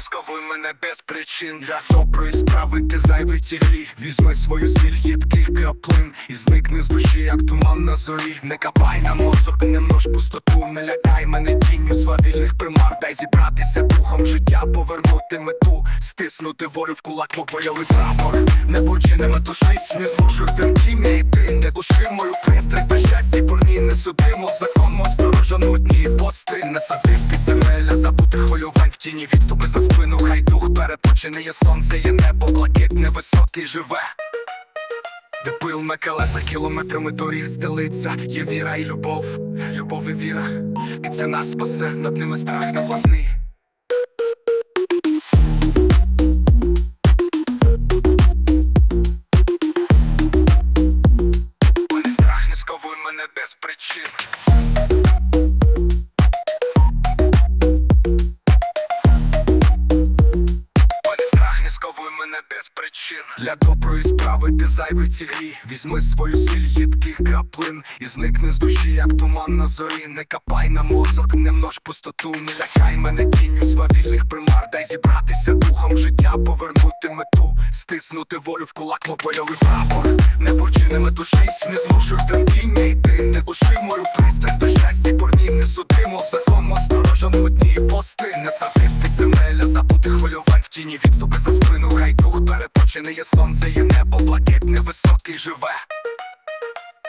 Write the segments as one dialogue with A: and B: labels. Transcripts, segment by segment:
A: сковуй мене без причин. Для доброї справи ти зайвий ті грі. Візьми свою сіль, їдкий каплин І зникни з душі, як туман на зорі. Не капай на мозок, не множ пустоту Не лякай мене тінню свавільних примар. Дай зібратися духом життя, повернути мету Стиснути волю в кулак, мов бойовий прапор. Не будь не метушись, не змушуй тремтіння йти. Не души мою пристрасть до щастя бурні Не суди, мов закон, мов сторожа нудні пости Не сади в підземелля, забутих хвилювань в тіні Відступи за спину, хай дух перепочине є сонце, є небо, блакитне, високий живе. Де пил на колесах кілометрами доріг стелиться, є віра і любов, любов і віра, і це нас спасе, над ними страх сковуй мене без причин. Без причин. Для доброї справи ти зайвий ці грі Візьми свою сіль їдких каплин І зникни з душі, як туман на зорі. Не капай на мозок, не множ пустоту Не лякай мене тінню свавільних примар. Дай зібратися духом життя, повернути мету. Стиснути волю в кулак, мов бойовий прапор. Не бурчи, не метушись, не змушуй тремтіння йти. Не души мою пристрасть до щастя бурні Не суди, мов закон, сторожа нудні пости. Не сади в підземелля, забути хвилювань в тіні Відступи за спину, хай дух перепочине є сонце, є небо, блакитне, високий живе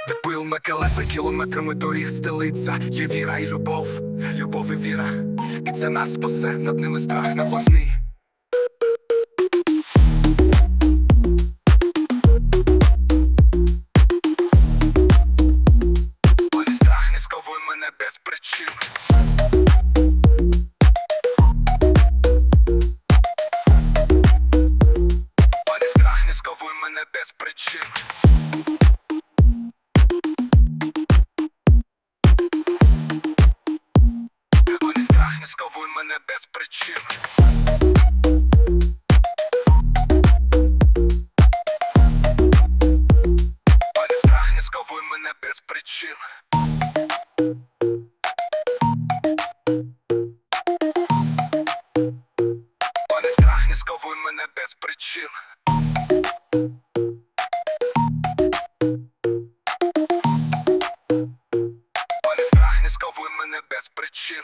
A: де пил на колеса кілометрами доріг стелиться, є віра і любов, любов і віра, і це нас спасе, над ними страх не владний. Болі страх не сковуй мене без причин. Без причин. Болі страх не сковуй мене без причин. Болі страх не сковуй мене без причин. Болі страх не сковуй мене без причин. Не без причин.